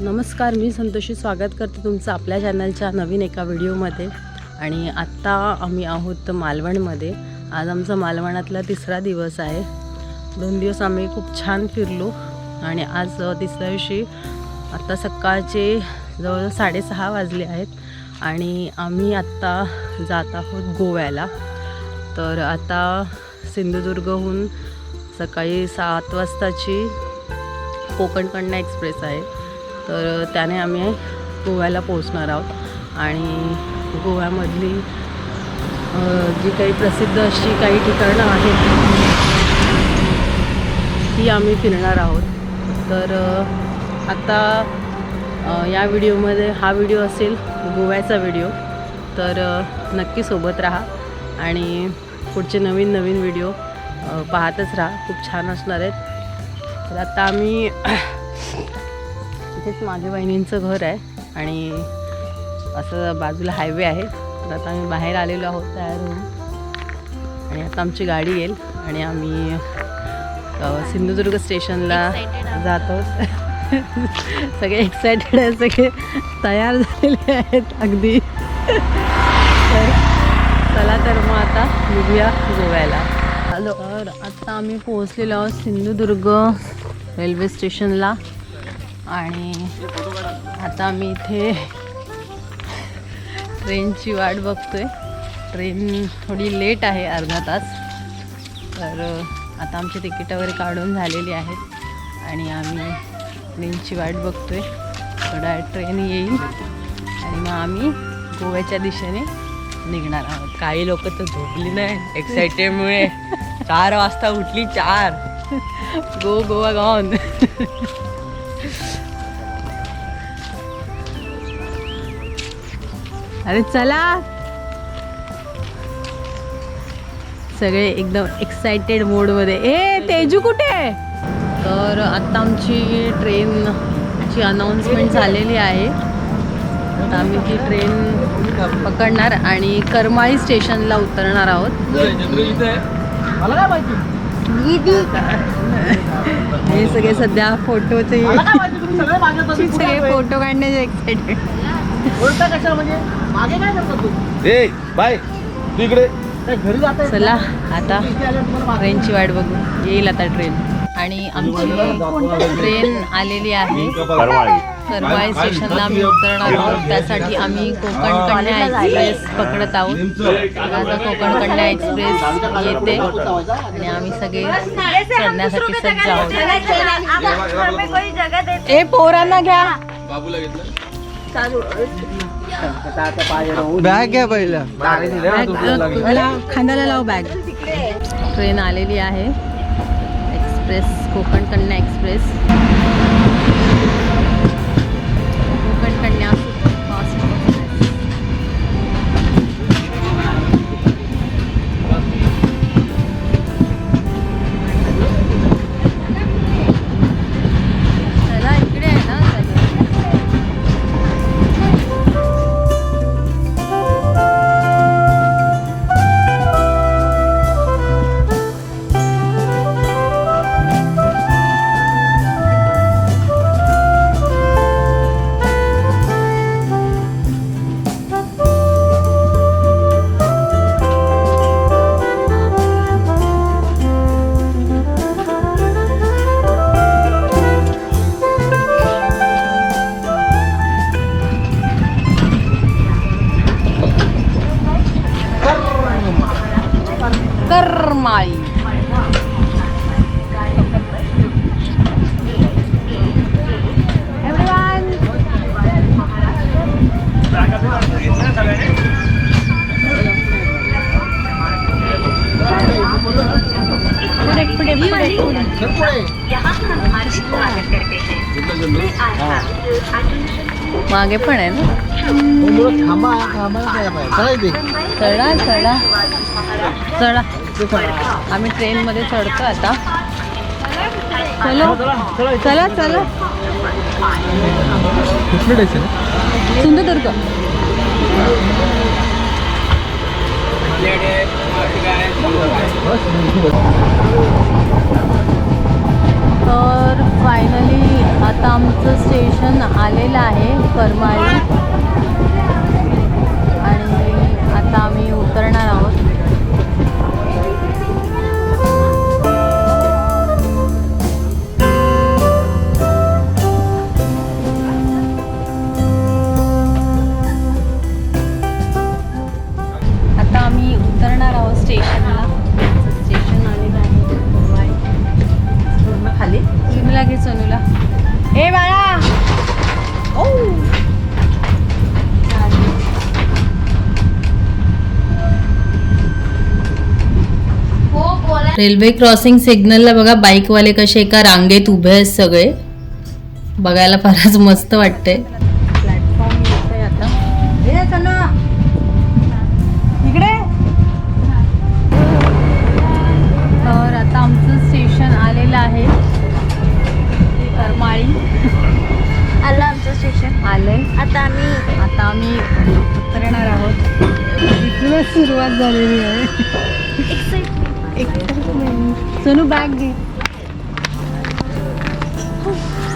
नमस्कार मी संतोषी स्वागत करते तुमचं आपल्या चॅनलच्या नवीन एका व्हिडिओमध्ये. आणि आत्ता आम्ही आहोत मालवणमध्ये. आज आमचा मालवणातला तिसरा दिवस आहे. दोन दिवस आम्ही खूप छान फिरलो. आणि आज तिसऱ्या दिवशी आत्ता सकाळचे जवळजवळ साडेसहा वाजले आहेत. आणि आम्ही आत्ता जात आहोत गोव्याला. तर आता सिंधुदुर्गहून सकाळी सात वाजताची कोकण एक्सप्रेस आहे. तर त्याने आम्ही गोव्याला पोहोचणार आहोत. आणि गोव्यामधली जी काही प्रसिद्ध अशी काही ठिकाणं आहेत ती आम्ही फिरणार आहोत. तर आत्ता आता या व्हिडिओमध्ये हा व्हिडिओ असेल गोव्याचा व्हिडिओ. तर नक्की सोबत राहा आणि पुढचे नवीन नवीन व्हिडिओ पाहतच राहा. खूप छान असणार आहेत. तर आता आम्ही इथेच माझ्या बहिणींचं घर आहे आणि असं बाजूला हायवे आहे. तर आता आम्ही बाहेर आलेलो आहोत तयार होऊन आणि आता आमची गाडी येईल आणि आम्ही सिंधुदुर्ग स्टेशनला जात. आहोत सगळे एक्सायटेड आहे सगळे तयार झालेले आहेत अगदी. तर चला तर मग आता निघूया गोव्याला. हॅलो तर आता आम्ही पोहोचलेलो आहोत सिंधुदुर्ग रेल्वे स्टेशनला. आणि आता आम्ही इथे ट्रेनची वाट बघतोय. ट्रेन थोडी लेट आहे अर्धा तास. तर आता आमची तिकीट वगैरे काढून झालेली आहेत. आणि आम्ही ट्रेनची वाट बघतोय. थोडा ट्रेन येईल. आणि मग आम्ही गोव्याच्या दिशेने निघणार आहोत. काही लोक तर झोपली नाही. एक्साइटेडमुळे चार वाजता उठली चार. गो गोवा गॉन अरे चला. सगळे एकदम एक्सायटेड मोडमध्ये ए तेजू कुठे? तर आत्ता आमची ट्रेनची अनाऊन्समेंट झालेली आहे. आता आम्ही ती ट्रेन पकडणार आणि करमाळी स्टेशनला उतरणार आहोत. हे सगळे सध्या फोटोचे सगळे फोटो काढण्याचे एक्साइटेड ए बाय. तू इकडे. चला आता ट्रेनची वाट बघू. येईल आता ट्रेन. आणि आमची ट्रेन आलेली आहे? करमाळी स्टेशनला आम्ही उतरणार आहोत. त्यासाठी आम्ही कोकण कन्या एक्सप्रेस पकडत आहोत. आता कोकण कन्या एक्सप्रेस येते. आणि आम्ही सगळे चढण्यासाठी सज्ज आहोत. ए पोरांना घ्या. बॅग घ्या पहिला. खांद्याला लाव बॅग ट्रेन आलेली आहे. एक्सप्रेस कोकण कन्या एक्सप्रेस करमाळी पुढे पुढे पुढे पुढे मागे पण आहे ना? चढा चढा. चढा. आम्ही ट्रेनमध्ये चढतो आता. चलो चला चला. सिंधुदुर्ग. तर फायनली आता आमचं स्टेशन आलेलं आहे करमाळी. रेल्वे क्रॉसिंग सिग्नलला बघा बाईकवाले कसे एका रांगेत उभे आहेत सगळे. बघायला फारच मस्त वाटते प्लॅटफॉर्म आता. इकडे. तर आता आमचं स्टेशन आलेलं आहे. करमाळी. आलं आमचं स्टेशन. आलंय. आता आम्ही आता आम्ही उतरणार आहोत. इथूनच सुरुवात झालेली आहे. सोनू बॅग घे.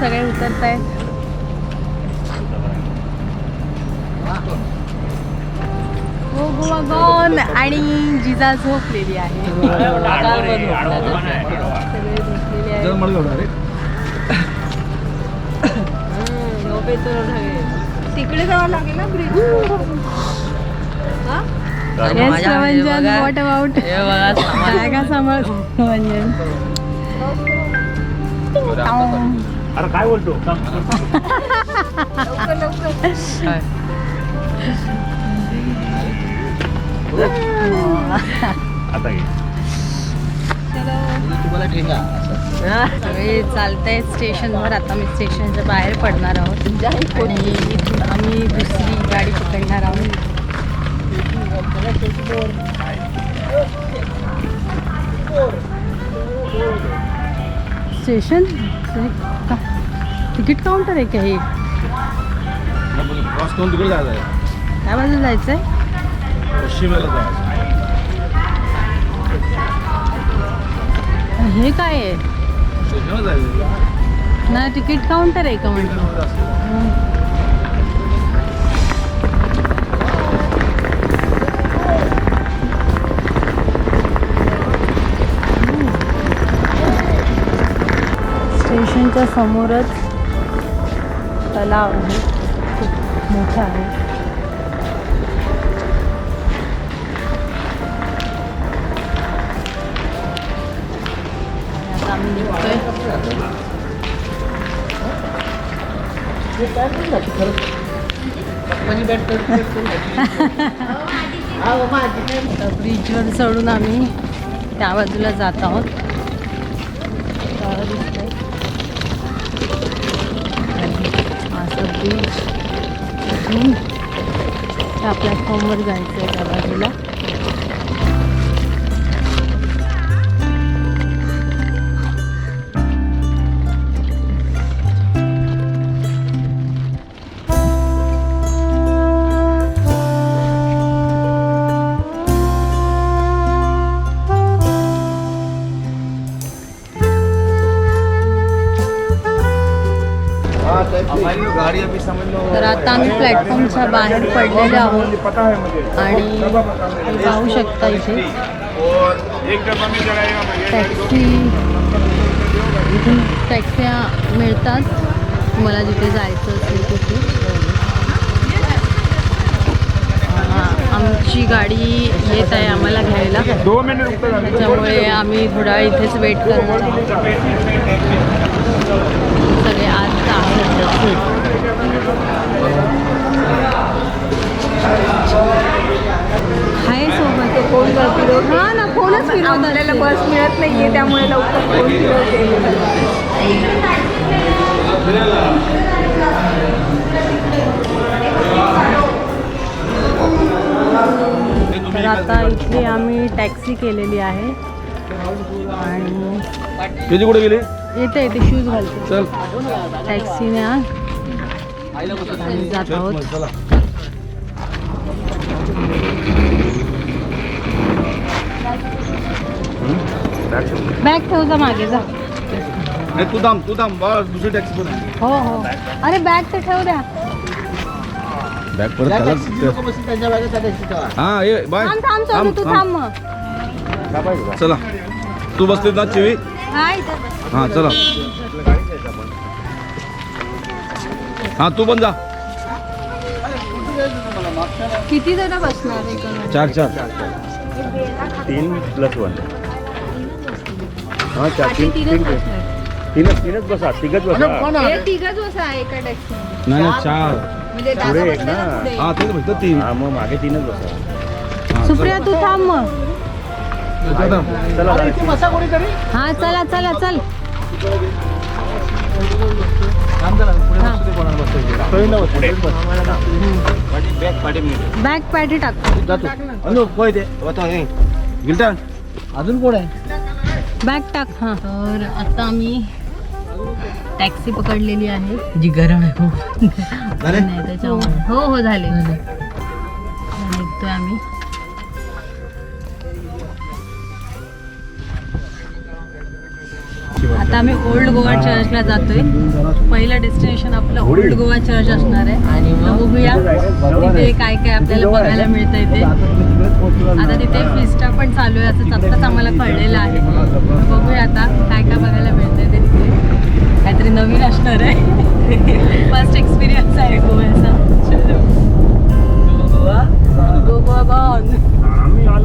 सगळे उतरत आहेत हो गोवा गॉन आणि जिजा झोपलेली आहे. तिकडे जावं लागेल ना ब्रिज वॉट अबाउट हे अरे काय बोलतो? आता घे. तुम्हाला ठेंगा सगळे चालत आहेत स्टेशनवर. आता मी स्टेशनच्या बाहेर पडणार आहोत. आणि इथून आम्ही दुसरी गाडी पकडणार आहोत. स्टेशन? तिकीट काउंटर आहे का हे? क्रॉस करून तिकडे जायचं आहे काय बाजूला जायचं आहे पश्चिमेला जायचं हे काय आहे? नाही तिकीट काउंटर आहे का म्हटलं स्टेशनच्या समोरच तलाव आहे. खूप मोठा आहे. आता आम्ही ब्रिजवर चढून आम्ही त्या बाजूला जात आहोत. आपल्या फॉर्मवर जायचं आहे त्या बाजूला. तर आता आम्ही प्लॅटफॉर्मच्या बाहेर पडलेलो आहोत. है मुझे आणि तुम्ही पाहू शकता इथे. और एक डब्बा में चलाएगा भैया टॅक्सी इथून टॅक्स्या मिळतात. तुम्हाला जिथे जायचं असेल तिथे. हा, आमची गाडी येत आहे आम्हाला घ्यायला। त्याच्यामुळे आम्ही थोडा इथेच वेट करणार आहोत. सगळे आज हाय सोबत फ़ोन फिरवते हा ना फोनच फिरवत आपल्याला बस मिळत नाहीये त्यामुळे लवकर फ़ोन तर आता इथे आम्ही टॅक्सी केलेली आहे. आणि तुझी कुठे गेली? येते येते शूज घालते. चल. टॅक्सीने आ- आम्ही जात आहोत. चला. बॅग ठेव जा मागे जा. नाही तू थांब तू बा दुसरी टॅक्सी पण आहे. हो हो. अरे बॅग तर ठेव द्या. बॅग परत त्याला हा ये बाय थांब थांब सोनू तू थांब. मग. चला. तू बसलीत ना चिवी? हा इथं बस. हा चला. हा तू पण जा. किती जण बसणार एकूण चार चार. तीन प्लस वन हा चार पाठी तीन तीनच तीन बसणार. तीनच तीनच बसा तिघच बसा. हे तिघच बसा एका नाही नाही चार. म्हणजे दादा पुढे एक बसले ना. ना. पुढे. हा तेच म्हणतो तीन. हा मग मागे तीनच बसा. हा, सुप्रिया तू थांब मग. चला. चला. हा चला चला. बॅग पॅटी टाक गिल्टन अजून कोण आहे बॅग टाक हा तर आता आम्ही टॅक्सी पकडलेली आहे. जी गरम आहे खूप नाही त्याच्यामुळे. हो हो झाले. निघतोय आम्ही. आता आम्ही ओल्ड गोवा चर्चला जातोय. पहिलं डेस्टिनेशन आपलं ओल्ड गोवा चर्च असणार आहे. आणि बघूया. तिथे काय काय आपल्याला बघायला मिळतंय ते. आता तिथे फिस्टा पण चालू आहे. असं आत्ताच आम्हाला कळलेलं आहे. बघूया आता काय काय बघायला मिळतंय ते. तिथे काहीतरी नवीन असणार आहे. फर्स्ट एक्सपिरियन्स आहे गोव्याचा. गोवा. गोवा गोवा